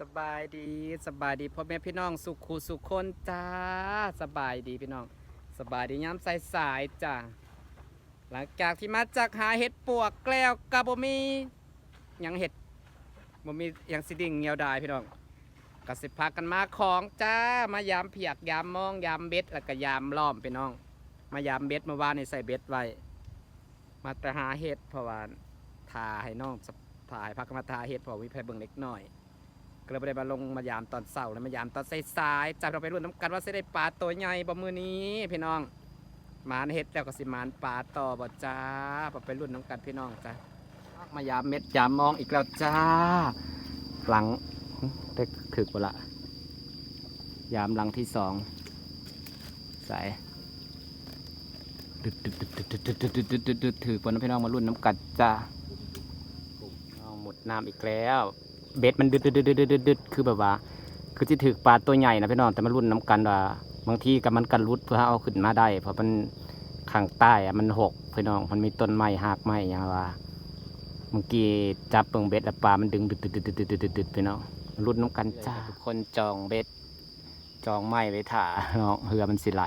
สบายดีสบายดีพ่อแม่พี่น้องสุขูสุขคนจ้าสบายดีพี่น้อง สบายดีย้ำสายสายจ้าหลังจากที่มาจากหาเห็ดปวกแกล้วกับบมียังเห็ดบ่มียังสิดิ่งเงียวดายพี่น้องกสิพากันมาของจ้ามายามเพียกยามมองยามเบ็ดแล้วก็ยามล้อมพี่น้อง มายามเบ็ดเมื่อวานนี่ใส่เบ็ดไว้มาแต่หาเห็ดเพราะว่าทาให้น้องถ่ายพักมาทาเห็ดเพอวิแพเบิ่งเล็กน้อย ก็เลยไปได้มาลงมายามตอนเสาร์แล้วมายามตอนสายๆจากเราไปรุ่นน้ำกันว่าเสิได้ปลาตัวใหญ่บ่มือนี้พี่น้องมานเฮ็ดแล้วก็สิมานปลาต่อบ่จ้าบ่ไปรุ่นน้ำกันพี่น้องจ้ามายามเม็ดยามมองอีกแล้วจ้า หลังได้ถึกบ่ละยามหลังที่สองใส่ถือปนพี่น้องมารุ่นน้ำกัดจ้าหมดน้ำอีกแล้ว เบ็ดมันดึดดึดดึดดึดดึดคือแบบว่า คือที่ถือปลาตัวใหญ่นะพี่น้องแต่มันรุ่นน้ำกันว่าบางทีกับมันกันรุดเพื่อเอาขึ้นมาได้ เพราะมันข้างใต้อะมันหกพี่น้องมันมีต้นไม้หักไม้อย่างว่าเมื่อกี้จับเปิงเบ็ดแล้วปลามันดึงดึดดึดดึดดึดดึดดึดพี่น้องรุ่นน้ำกันจ้าทุกคนจองเบ็ดจองไม้ไว้ถ่าน้องเรือมันสิไหล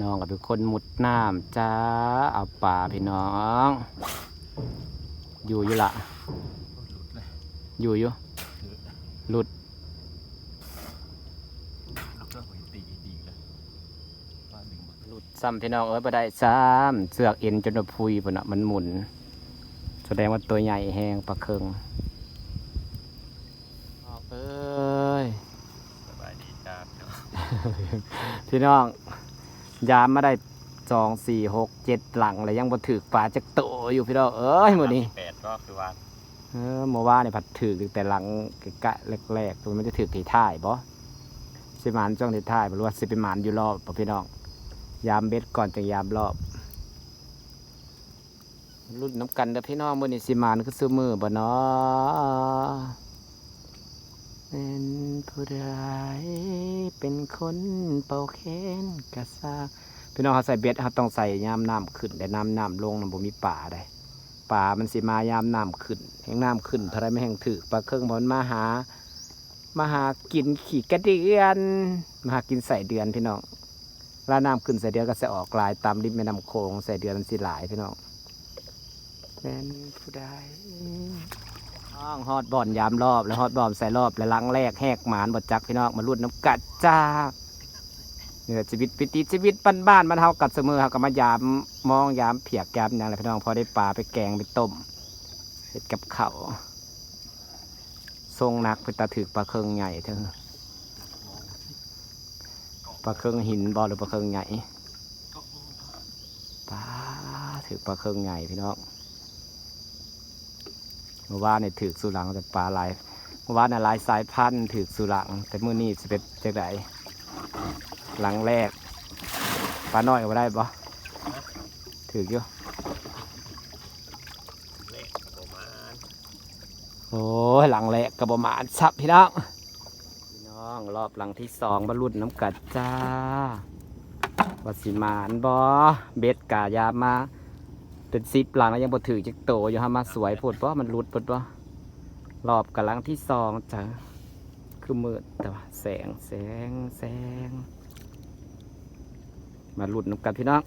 น้องกับเป็นคนมุดน้ำจ้าเอาปลาพี่น้อง อยู่อยู่ละ อยู่อยู่หลุดเราก็หอยตีดีเลยว่าดึงมาหลุดซ้ำพี่น้องเอ้ยบ่ได้ซ้ำเสือกเอ็นจนว่าพุยพุ่นน่ะมันหมุน แสดงว่าตัวใหญ่แหงปลาเคิงออกเอ้ยสบายดีจ้าพี่น้อง ยามมาได้สองสี่หกเจ็ดหลังเลยยังบ่ถือปลาจักโตอยู่พี่น้องเอ้ยมื้อนี้แปดก็คือว่า เออเมื่อวานนี่ผัดถือแต่หลังกะแรกๆตัวมันจะถือที่ท้ายบ่สิหมานจ้องที่ท้ายบ่รู้ว่าสิเป็นหมานอยู่รอบบ่พี่น้องยามเบ็ดก่อนจะยามรอบรุ่นน้ำกันเด้อพี่น้องมื้อนี้สิหมานคือซื้อมือบ่เนาะเป็นผู้ใดเป็นคนเป่าแค้นกะซาพี่น้องเขาใส่เบ็ดเขาต้องใส่ยามน้ำขึ้นแต่น้ำน้ำลงน่ะบ่มีป่าได้ ป่ามันสิมายามน้ำขึ้น แห่งน้ำขึ้นเท่าไรไม่แห่งถือปลาเครื่องบอลมาหา มาหากินขี่กระเดือนมาหากินใส่เดือนพี่น้องเวลาน้ำขึ้นใส่เดือนก็จะออกลายตามริมแม่น้ำโขงใส่เดือนมันสิหลายพี่น้องเป็นผู้ใดน้องฮอดบ่อนยามรอบ แล้วฮอดบ่อนใส่รอบ แล้วหลังแรกแหกหมานบดจักพี่น้องมารุ่นน้ำกัดจ้า เนี่ยชีวิตปิติชีวิตบ้านๆมันเฮากัดเสมอเฮาก็มายามมองยามเพียกยามอย่างไรพี่น้องพอได้ปลาไปแกงไปต้มเห็ดกับเขาทรงนักไปตาถือปลาเคิงใหญ่เถอะปลาเคิงหินบอหรือปลาเคิงใหญ่ปลาถือปลาเคิงใหญ่พี่น้องเมื่อวานเนี่ยถือสุหลังแต่ปลาลายเมื่อวานน่ะลายสายพันธุ์ถือสุหลังแต่มื่อนี้จะเป็นจังได หลังแรกปลาน้อยเอาได้ปะถืออยู่เลขประโอ้หลังแรกกระบะมาณสับพี่น้องพี่น้องรอบหลังที่สองบรรลุน้ำกัดจ้าวัดสิมานบอเบ็ดกายามาเป็นสิบหลังแล้วยังบ่ถือจักโตอยู่ฮะมาสวยโพดบ่มันรุดโพดบ่รอบกับหลังที่สองจ้ะคือมืดแต่ว่าแสงแสงแสง มาหลุดน้ำกันพี่น้อง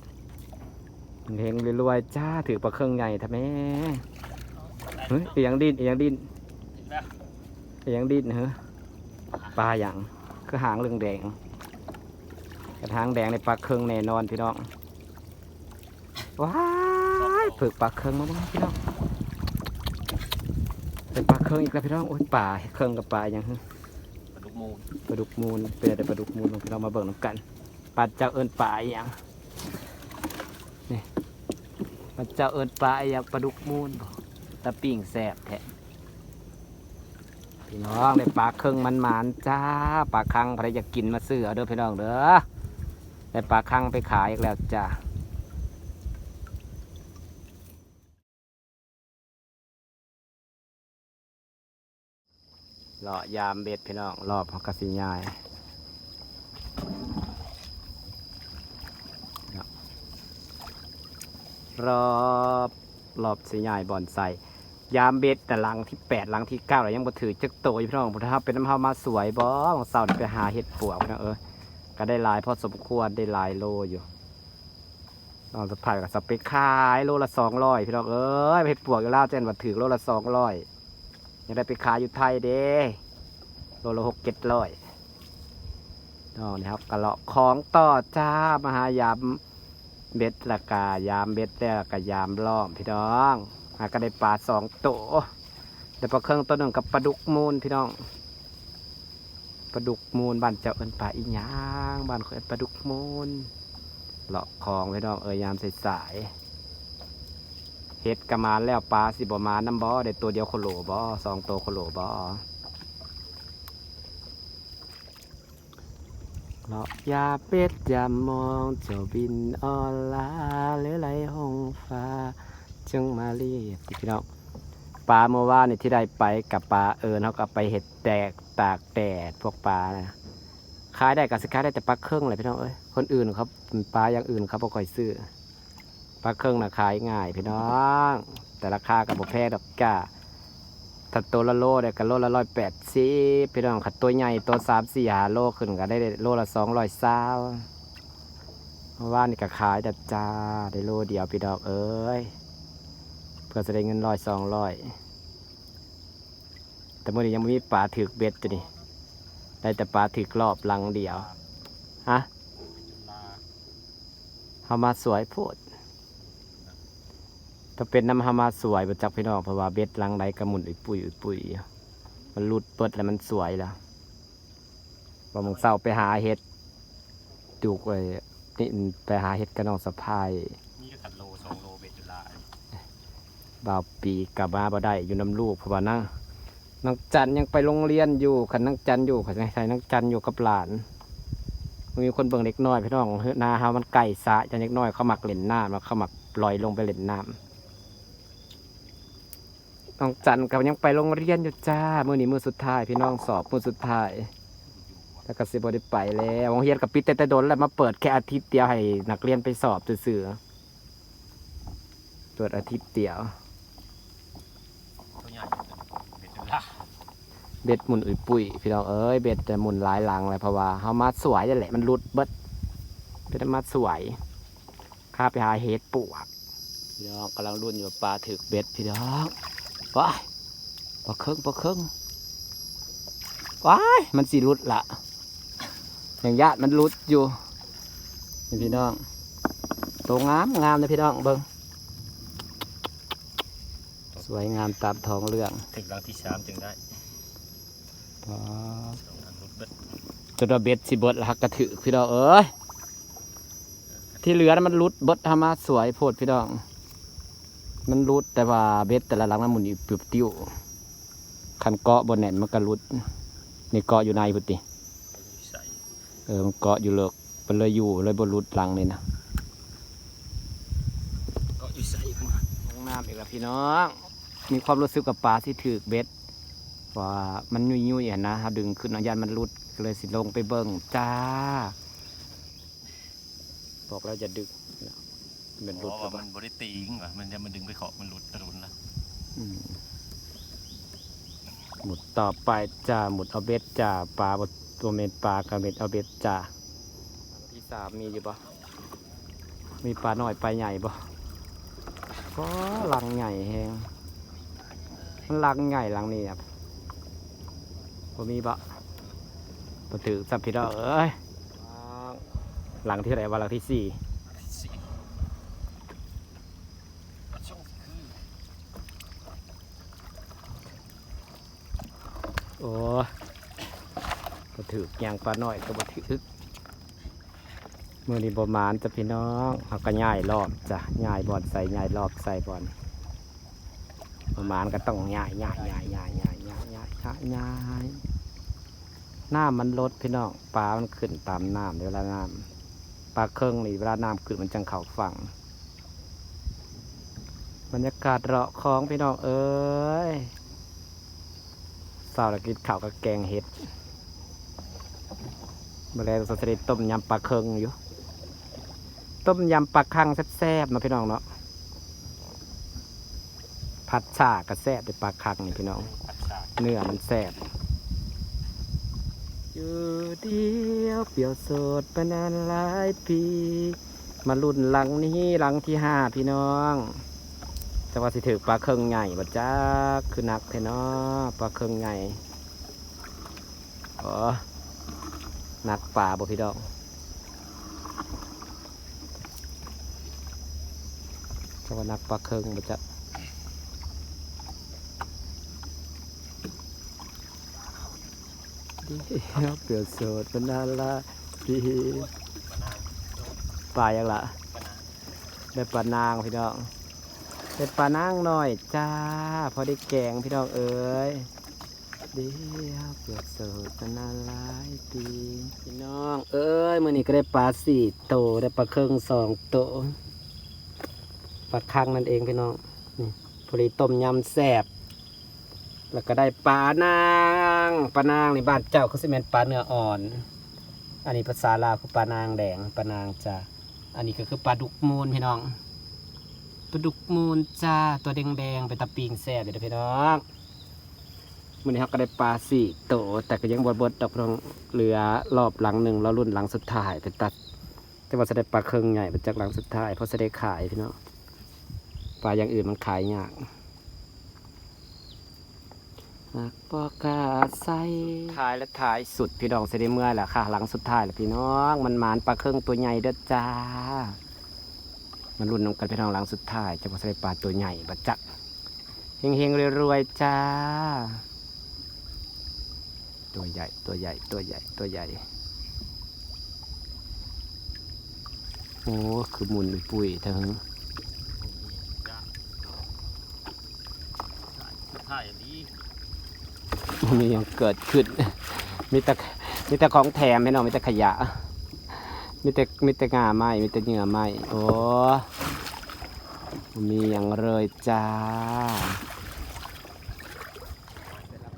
เฮงรวยๆจ้าถือปลาเครื่องใหญ่ทำไมเฮ้ยอีหยังดินอีหยังดินอีกแล้วอีหยังดินเฮ้ยปลาอย่างคือหางเรืองแดงกระทางแดงในปลาเครื่องแน่นอนพี่น้องว้ายฝึกปลาเครื่องมาบ้างพี่น้องเป็นปลาเครื่องอีกแล้วพี่น้องโอ้ยปลาเครื่องกับปลาอย่างเฮ้ยปลาดุกมูลปลาดุกมูลเป็นอะไรปลาดุกมูลพี่น้องมาเบิ่งน้ำกัน ปลาเจ้าเอิญปลาอหย่างนี่ปลาเจ้าเอิญปลาอหย่างปลาดุกมูลตะปิ่งแสบแท้พี่น้องได้ปลาเครื่องมันหมานจ้าปลาคังใครอยากกินมาซื้อเอาเด้อพี่น้องเด้อได้ปลาคังไปขายอีกแล้วจ้าเลาะยามเบ็ดพี่น้องรอบเขากสิยาย รอบรอบสิยายบอนใส่ยามเบ็ดแต่หลังที่แปดหลังที่เก้าเรายังบ่ถือจักโตอยู่พี่น้องพุทธะเป็นน้ำเฮามาสวยบ่ของเสาร์นี่ไปหาเห็ดปวกน้องเออก็ได้หลายพอสมควรได้หลายโลอยู่น้องสะพายกับสเปคขายโลละสองร้อยพี่น้องเอ้ยเห็ดปวกอยู่ลาเจนว่าถือโลละสองร้อยยังได้ไปขายอยู่ไทยเด้โลละหกเจ็ดร้อยน้องนะครับกระเลาะของต่อจ้ามาหายาม เบ็ดละกายามเบ็ดแล้วก็ยามล้อมพี่น้องหาก็ได้ปลาสองตัวได้ปลาเครื่องตัวหนึ่งกับปลาดุกมูลพี่น้องปลาดุกมูลบ้านเจ้าเอินปลาอีหยางบ้านเขาเอินปลาดุกมูลเลาะคลองพี่น้องเอยยามใส่สายเฮ็ดกระมาแล้วปลาสิบประมาณน้ำบ่อได้ตัวเดียวโคโลบ่อสองตัวโคโลบ่อ เลาะยาเป็ดยามมองเจ้าบินออนลาหรือไหลหงฟ้า จึงมาเรียกพี่น้องปลาเมื่อวานนี่ที่ได้ไปกับปลาเอิญเขาก็ไปเห็ดแดกตากแดดพวกปลานะขายได้กับสิขายได้แต่ปลาเครื่องเลยพี่น้องเอ้ยคนอื่นเขาปลาอย่างอื่นเขาบ่ค่อยซื้อปลาเครื่องนะขายง่ายพี่น้อง แต่ราคากับบ่แพงดอกจ้า ถ้าตัวละโลได้ก็โลละร้อยแปดสิบพี่น้องขัดตัวใหญ่ตัวสามสี่หาโลขึ้นก็ได้โลละสองร้อยเศร้าเมื่อวานนี่ก็ขายแต่จ้าได้โลเดียวพี่น้องเอ้ยเพื่อจะได้เงินร้อยสองร้อยแต่เมื่อนี้ยังไม่มีปลาถือกเบ็ดตัวนี้ได้แต่ปลาถือกรอบหลังเดียวฮะเฮามาสวยโพด ถ้าเป็นน้ำฮามาสวยประจักพี่น้องเพราะว่าเบ็ดลังใดกระมุนอุปุยอุปุยมันหลุดเปิดแล้วมันสวยแล้วพอมึงเศร้าไปหาเห็ดดูกไว้นี่ไปหาเห็ดกับน้องสะพายนี่ก็ขัดโลสองโลเบ็ดจุฬาบ่าวปีกลับมาบ่ได้อยู่น้ำลูกเพราะว่านั่งนังจันยังไปโรงเรียนอยู่ขันนังจันอยู่ขันใส่นังจันอยู่กับหลาน มีคนเบิ่งเล็กน้อยพี่น้องเฮ้ยนาเฮามันไก่สะจันเล็กน้อยเขาหมักเล่นน้ำแล้วเขาหมักลอยลงไปเล่นน้ำ น้องจันกับยังไปโรงเรียนอยู่จ้ามื้อนี้มื้อสุดท้ายพี่น้องสอบมื้อสุดท้ายแล้วก็สิบ่ได้ไปแล้วโรงเรียนกับปิดแต่แต่โดนแล้วมาเปิดแค่อาทิตย์เดียวให้นักเรียนไปสอบซื่อๆเปิดอาทิตย์เดียวเบ็ดหมุนอุ้ยปุ้ยพี่น้องเอ้ยเบ็ดแต่หมุนหลายหลังเลยเพราะว่าเฮามาสวยนั่นแหละมันรุดเบิดเป็นมาสวยข้าไปหาเฮ็ดปวกพี่น้องกำลังรุ่นอยู่ปลาถึกเบ็ดพี่น้อง ว้ายปลาเครื่องปลาเครื่องว้ายมันสิรุดละอย่างญาติมันรุดอยู่นี่พี่น้องตัวงามงามเลยพี่น้องเบิ้งสวยงามตามท้องเรื่องถึงรังที่สามจึงได้อ๋อสองทางรถเบ็ดจนว่าเบ็ดสิเบิดหักกระถือพี่น้องเอ้ยที่เหลือนั้นมันรุดเบิดทามาสวยโพดพี่น้อง มันรุดแต่ว่าเบ็ดแต่ละหลังมันหมุนอยู่ปิวติ้วคันเกาะบนแหนมันก็รุดนี่เกาะอยู่ในพุทธิเออมันเกาะอยู่เลิกมันเลยอยู่เลยบนรุดหลังนี่นะเก็อยู่ใส่ขึ้นลงน้ำอีกแล้วพี่น้อง มีความรู้สึกกับปลาที่ถือเบ็ดว่ามันยุ่ยยุ่ยๆอะนนะดึงขึ้นเอายันมันรุดก็เลยสิลงไปเบิ่งจ้า บอกแล้วจะดึก เป็นเพรุดราะกระว่าบะมันบริตีงว่ะมันจะมันดึงไปเขาะมันหลุดตะลุนนะอืมหมุดต่อไปจ้าหมุดเอาเบ็ดจ้าปลาบดตัวเม็ดปลากับเม็ดเอาเบ็ดจ้าที่สามมีอยู่ปะมีปลาหน่อยปลาใหญ่ปะก็ลังใหญ่แฮงมันลังใหญ่ลังนี้ครับบ่มีปะปถือสับพี่ดอกเอ้ยหลังที่ไหนวะหลังที่สี่สี่ช่องคือ โอ้ก็ถือกยางปลาหน่อยก็บ่ถือมือนี้ประมาณจะพี่น้องเอาก็ย่ายรอบจ้ะย่ายบอลใส่ย่ายรอบใส่บอลประมาณก็ต้องย่ายย่ายย่ายย่ายย่ายย่ายย่ายย่ายย่ายน้ำมันลดพี่น้องปลามันขึ้นตามน้ำเวลาน้ำปลาเครื่องนี่เวลาน้ำขึ้นมันจังเข่าฝั่งบรรยากาศเราะคลองพี่น้องเอ้ย เสาร์ละกินข้าวกับแกงเห็ดมาแล้วสตรีต้มยำปลาเคิงอยู่ ต้มยำปลาคังแซ่บๆนะพี่น้องเนาะ ผัดชากระแซบด้วยปลาคังนี่พี่น้อง เนื้อมันแซ่บอยู่เดียวเปรียวโสดมานานหลายปี มารุ่นหลังนี้หลังที่ห้าพี่น้อง จะว่าสิถือปลาเคิงใหญ่บ่จ้าคือนักแท้เนาะปลาเคิงใหญ่อ๋อนักป่าบ่พี่น้องจะว่านักปลาเคิงบ่จ้าเดียวเปลี่ยวโสดเป็นนาละพี่ะนาวปลายังละได้ปลานางพี่น้อง ได้ปลานางหน่อยจ้า พอได้แกงพี่น้องเอ้ยเดียวเปลี่ยวโสดเป็นนาละปีพี่น้องเอ้ยมื่อนี้ก็ได้ปลาสี่โตวได้ปลาเครื่องสองโตวปลาคังนั่นเองพี่น้องนี่พอดีต้มยำแซ่บแล้วก็ได้ปลานางปลานางในบ้านเจ้าเขาสิเมนปลาเนื้ออ่อน อันนี้ภาษาลาวคือปลานางแดงปลานางจ้าอันนี้ก็คือปลาดุกมูลพี่น้อง ปลาดุกมูลจ้าตัวแดงๆเป็นตะปิงแซ่บเลยนะพี่น้องมื่อนี้เขาก็ได้ปลาสี่โตแต่ก็ยังบดบดๆดอกพี่น้องเหลือรอบหลังหนึ่งเรารุ่นหลังสุดท้ายไปตัด แต่ว่าจะได้ปลาเครื่องใหญ่เป็นจากหลังสุดท้ายเพราะจะได้ขายพี่น้องปลาอย่างอื่นมันขายยากหากปอกาใส่ท้ายและท้ายสุดพี่น้องเสด็เมื่อแหละค่ะ หลังสุดท้ายแหละพี่น้อง มันหมานปลาเครื่องตัวใหญ่เด้อจ้า มันรุ่นนำกันพี่น้องหลังสุดท้ายจะมาใส่ปลาตัวใหญ่บัดจักเฮงเฮงๆรวยๆจ้า ตัวใหญ่ตัวใหญ่ตัวใหญ่ตัวใหญ่ โอ้คือหมุนปุยๆทั้งจ้าถ่ายดีมียังเกิดขึ้น มีแต่มีแต่ของแถมไม่น้องมีแต่ขยะ มีแต่มีแต่งาไม้มีแต่เหงื่อไม้โอ้มีอย่างเลยจ้า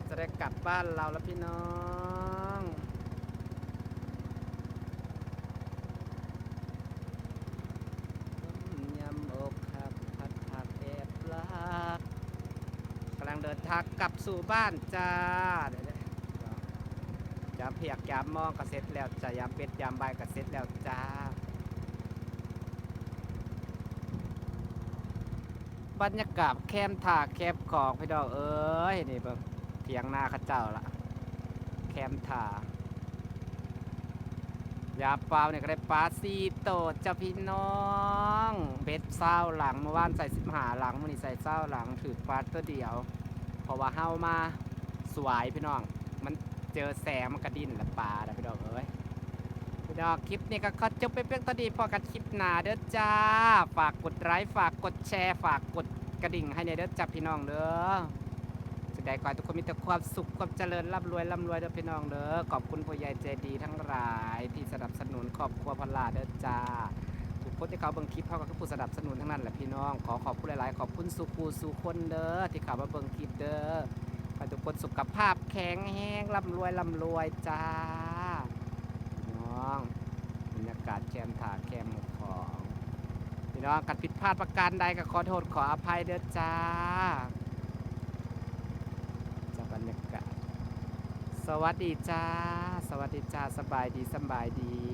จะได้กลับบ้านเราแล้วพี่น้องยำอกหักพัดผักแอบรักกำลังเดินทางกลับสู่บ้านจ้าเดี๋ ยวๆจะเพียกยามมองก็เสร็จแล้วจ้ายามเป็ดยามใบก็เสร็จแล้วจ้าบรรยากาศแคมถาแคมกอกพี่ดอกเอ้ยนี่เบิ่งเถียงนาข้าเจ้าละแคมถายาเปล่าเนี่ยก็ได้ปลาซีโตดจ้าพี่น้องเบ็ดเศร้าหลังเมื่อวานใส่สิบหาหลังมื่อนี้ใส่เศร้าหลังถือปลาตัวเดียว เพราะว่าเฮามาสวยพี่น้อง มัน จอแสงมันกระดิ่นละปลาล้วพี่น้องเอ้ยพี่น้องคลิปนี้ก็ขอจบไปเพียงเท่านี้พอกันคลิปหน้าเด้อจ้า ฝากกดไลค์ฝากกดแชร์ฝากกดกระดิ่งให้ในเด้อจ้าพี่น้องเด้อจะได้ขอให้ทุกคนมีแต่ความสุขความเจริญร่ำรวยร่ำรวยเด้อพี่น้องเด้อขอบคุณผู้ใหญ่ใจดีทั้งหลายที่สนับสนุนครอบครัวพลาเด้อจ้าทุกคนที่เขาเบิ่งคลิปเขาก็คือผู้สนับสนุนทั้งนั้นแหละพี่น้องขอขอบคุณหลาย ๆ ขอบคุณสุคูสุคนเด้อที่เขามาเบิ่งคลิปเด้อ ให้ทุกคนสุขภาพแข็งแรงร่ำรวยร่ำรวยจ้าพี่น้องบรรยากาศแคมถาแคมของพี่น้องกัดผิดพลาดประการใดก็ขอโทษขออภัยเด้อจ้าจากบรรยากาศ สวัสดีจ้า สวัสดีจ้าสบายดีสบายดี